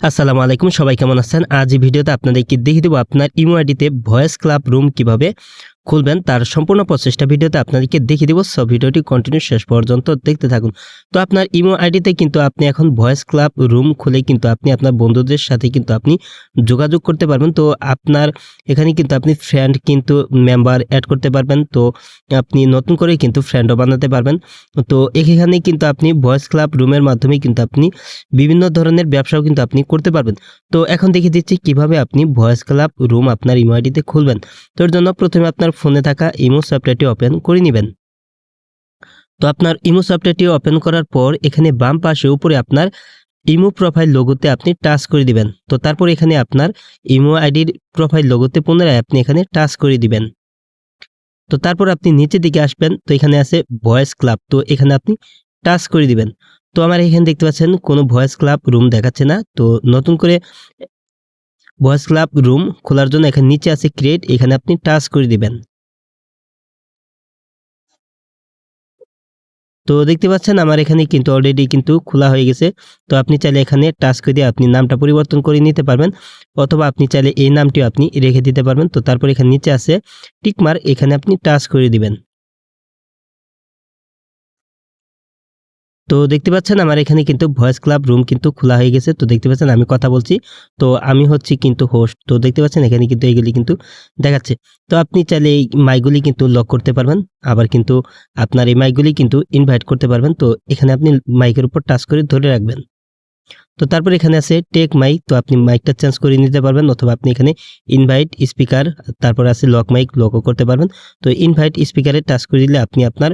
আসসালামু আলাইকুম, সবাই কেমন আছেন? আজ ভিডিওতে আপনাদেরকে দেখিয়ে দেবো আপনার ইমো আইডিতে ভয়েস ক্লাব রুম কীভাবে খুলবেন, তার সম্পূর্ণ প্রচেষ্টা ভিডিওতে আপনাদেরকে দেখিয়ে দেবো। সব ভিডিওটি কন্টিনিউ শেষ পর্যন্ত দেখতে থাকুন। তো আপনার ইমো আইডিতে কিন্তু আপনি এখন ভয়েস ক্লাব রুম খুলে কিন্তু আপনি আপনার বন্ধুদের সাথে কিন্তু আপনি যোগাযোগ করতে পারবেন। তো আপনার এখানে কিন্তু আপনি ফ্রেন্ড কিন্তু মেম্বার অ্যাড করতে পারবেন। তো আপনি নতুন করে কিন্তু ফ্রেন্ডও বানাতে পারবেন। তো এখানে কিন্তু আপনি ভয়েস ক্লাব রুমের মাধ্যমে কিন্তু আপনি বিভিন্ন ধরনের ব্যবসাও কিন্তু আপনি করতে পারবেন। তো এখন দেখিয়ে দিচ্ছি কীভাবে আপনি ভয়েস ক্লাব রুম আপনার ইমো আইডিতে খুলবেন। তো এর জন্য প্রথমে আপনার ফোনে থাকা ইমো সফটওয়্যারটি ওপেন করে নেবেন। তো আপনার ইমো সফটওয়্যারটি ওপেন করার পর এখানে বাম পাশে উপরে আপনার ইমো প্রোফাইল লোগোতে আপনি টাচ করে দিবেন। তো তারপর এখানে আপনার ইমো আইডির প্রোফাইল লোগোতে পুনরায় আপনি এখানে টাচ করে দিবেন। তো তারপর আপনি নিচের দিকে আসবেন, তো এখানে আছে ভয়েস ক্লাব, তো এখানে আপনি টাচ করে দিবেন। তো আমার এখানে দেখতে পাচ্ছেন কোনো ভয়েস ক্লাব রুম দেখাচ্ছে না, তো নতুন করে ভয়েস ক্লাব রুম খোলার জন্য এখানে নিচে আছে ক্রিয়েট, এখানে আপনি টাচ করে দিবেন। তো দেখতে পাচ্ছেন আমার এখানে কিন্তু অলরেডি কিন্তু খোলা হয়ে গেছে। তো আপনি চাইলে এখানে টাচ করে দিয়ে আপনি নামটা পরিবর্তন করে নিতে পারবেন অথবা আপনি চাইলে এই নামটিও আপনি রেখে দিতে পারবেন। তো তারপর এখানে নিচে আছে টিকমার এখানে আপনি টাচ করে দিবেন। তো দেখতে পাচ্ছেন আমার এখানে কিন্তু ভয়েস ক্লাব রুম কিন্তু খোলা হয়ে গেছে। তো দেখতে পাচ্ছেন আমি কথা বলছি। তো আমি হচ্ছি কিন্তু হোস্ট তো দেখতে পাচ্ছেন এখানে কিন্তু এইগুলি কিন্তু দেখাচ্ছে। তো আপনি চাইলে এই মাইকগুলি কিন্তু লক করতে পারবেন। আবার কিন্তু আপনার এই মাইকগুলি কিন্তু ইনভাইট করতে পারবেন। তো এখানে আপনি মাইকের উপর টাচ করে ধরে রাখবেন। তো তারপর এখানে আছে টেক মাইক তো আপনি মাইকটা চেঞ্জ করে নিতে পারবেন অথবা আপনি এখানে ইনভাইট স্পিকার তারপর আছে লক মাইক লকও করতে পারবেন। তো ইনভাইট স্পিকারে টাচ করে দিলে আপনি আপনার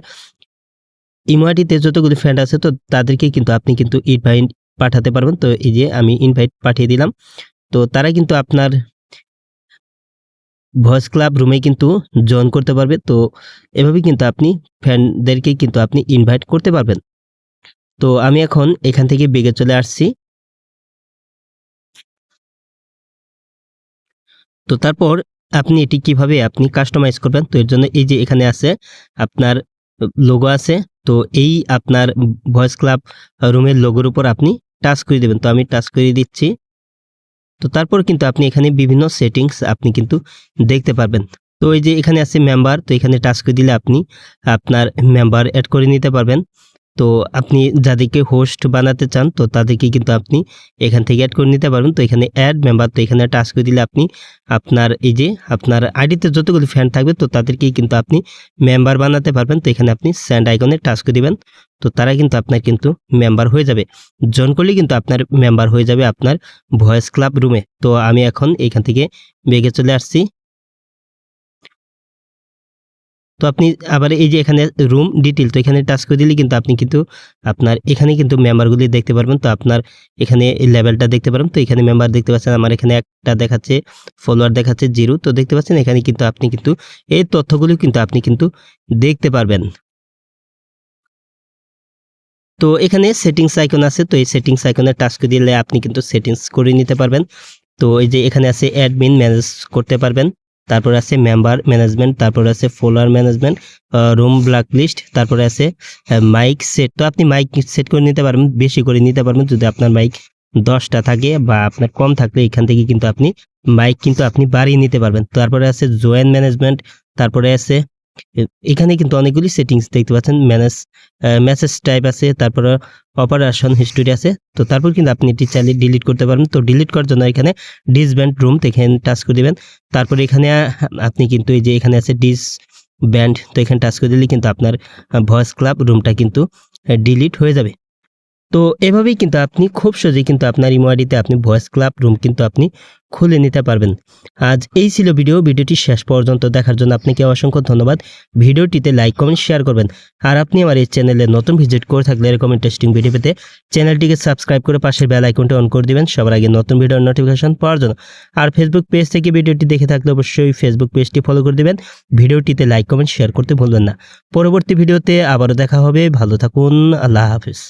ইমোয়াটিতে যতগুলি ফ্রেন্ড আছে তো তাদেরকে কিন্তু আপনি কিন্তু ইনভাইট পাঠাতে পারবেন। তো এই যে আমি ইনভাইট পাঠিয়ে দিলাম। তো তারা কিন্তু আপনার ভয়েস ক্লাব রুমে কিন্তু জয়েন করতে পারবে। তো এভাবে কিন্তু আপনি ফ্রেন্ডদেরকে কিন্তু আপনি ইনভাইট করতে পারবেন। তো আমি এখন এখান থেকে বেগে চলে আসছি। তো তারপর আপনি এটি কীভাবে আপনি কাস্টমাইজ করবেন? তো এর জন্য এই যে এখানে আছে, আপনার লোগো আছে তো এই আপনার ভয়েস ক্লাব রুমের লোগোর উপর আপনি টাচ করে দেবেন। তো আমি টাচ করে দিচ্ছি। তো তারপর কিন্তু আপনি এখানে বিভিন্ন সেটিংস আপনি কিন্তু দেখতে পারবেন। তো এই যে এখানে আছে মেম্বার তো এখানে টাচ করে দিলে আপনি আপনার মেম্বার অ্যাড করে নিতে পারবেন। তো আপনি যাদেরকে হোস্ট বানাতে চান, তো তাদেরকে কিন্তু আপনি এখান থেকে অ্যাড করে নিতে পারবেন। তো এখানে অ্যাড মেম্বার তো এখানে টাচ করে দিলে আপনি আপনার এই যে আপনার আইডিতে যতগুলো ফ্যান থাকবে, তো তাদেরকেই কিন্তু আপনি মেম্বার বানাতে পারবেন। তো এখানে আপনি স্যান্ড আইকনে টাচ করে দিবেন, তো তারা কিন্তু আপনার কিন্তু মেম্বার হয়ে যাবে। জন করলে কিন্তু আপনার মেম্বার হয়ে যাবে আপনার ভয়েস ক্লাব রুমে তো আমি এখন এখান থেকে বেগে চলে আসছি। তো আপনি আবার এই যে এখানে রুম ডিটেল তো এখানে টাচ করে দিলে কিন্তু আপনি কিন্তু আপনার, এখানে কিন্তু মেম্বারগুলি দেখতে পারবেন। তো আপনার এখানে লেভেলটা দেখতে পারবেন। তো এখানে মেম্বার দেখতে পাচ্ছেন, আমার এখানে একটা দেখাচ্ছে ফলোয়ার দেখাচ্ছে জিরো। তো দেখতে পাচ্ছেন, এখানে কিন্তু আপনি কিন্তু এই তথ্যগুলি কিন্তু আপনি কিন্তু দেখতে পারবেন। তো এখানে সেটিংস আইকন আছে, তো এই সেটিংস আইকনে টাচ করে দিলে আপনি কিন্তু সেটিংস করে নিতে পারবেন। তো এই যে এখানে আছে অ্যাডমিন ম্যানেজ করতে পারবেন। তারপর আছে মেম্বার ম্যানেজমেন্ট তারপর আছে follower management room black list তারপরে আছে মাইক সেট তো আপনি মাইক সেট করে নিতে পারবেন, বেশি করে নিতে পারবেন যদি আপনার মাইক দশটা থাকে বা আপনার কম থাকলে এখান থেকে কিন্তু আপনি মাইক কিন্তু আপনি বাড়িয়ে নিতে পারবেন। তারপরে আছে জয়েন ম্যানেজমেন্ট তারপরে আছে এখানে কিন্তু অনেকগুলি সেটিংস দেখতে পাচ্ছেন। ম্যানেজ মেসেজ টাইপ আছে, তারপরে অপারেশন হিস্টোরি আছে। তো তারপর কিন্তু আপনি এটি চাইলে ডিলিট করতে পারবেন। তো ডিলিট করার জন্য এখানে ডিসব্যান্ড রুম এখানে টাচ করে দেবেন। তারপর এখানে, আপনি কিন্তু এই যে এখানে আছে ডিস ব্যান্ড তো এখানে টাচ করে দিলে কিন্তু আপনার ভয়েস ক্লাব রুমটা কিন্তু ডিলিট হয়ে যাবে। তো এভাবেই কিন্তু আপনি খুব সহজেই কিন্তু আপনার ইমোয়াডিতে আপনি ভয়েস ক্লাব রুম কিন্তু আপনি খুলে নিতে পারবেন। আজ এই ছিল ভিডিও, ভিডিওটি শেষ পর্যন্ত দেখার জন্য আপনাকে অসংখ্য ধন্যবাদ। ভিডিওটিতে লাইক, কমেন্ট, শেয়ার করবেন। আর আপনি আমার এই চ্যানেলে নতুন ভিজিট করে থাকলে এরকম ইন্টারেস্টিং ভিডিও পেতে চ্যানেলটিকে সাবস্ক্রাইব করে পাশের বেল আইকনটি অন করে দিবেন। সবার আগে নতুন ভিডিওর নোটিফিকেশন পাওয়ার জন্য। আর ফেসবুক পেজ থেকে ভিডিওটি দেখে থাকলে অবশ্যই ফেসবুক পেজটি ফলো করে দিবেন। ভিডিওটিতে লাইক কমেন্ট শেয়ার করতে ভুলবেন না। পরবর্তী ভিডিওতে আবারও দেখা হবে। ভালো থাকুন। আল্লাহ হাফিজ।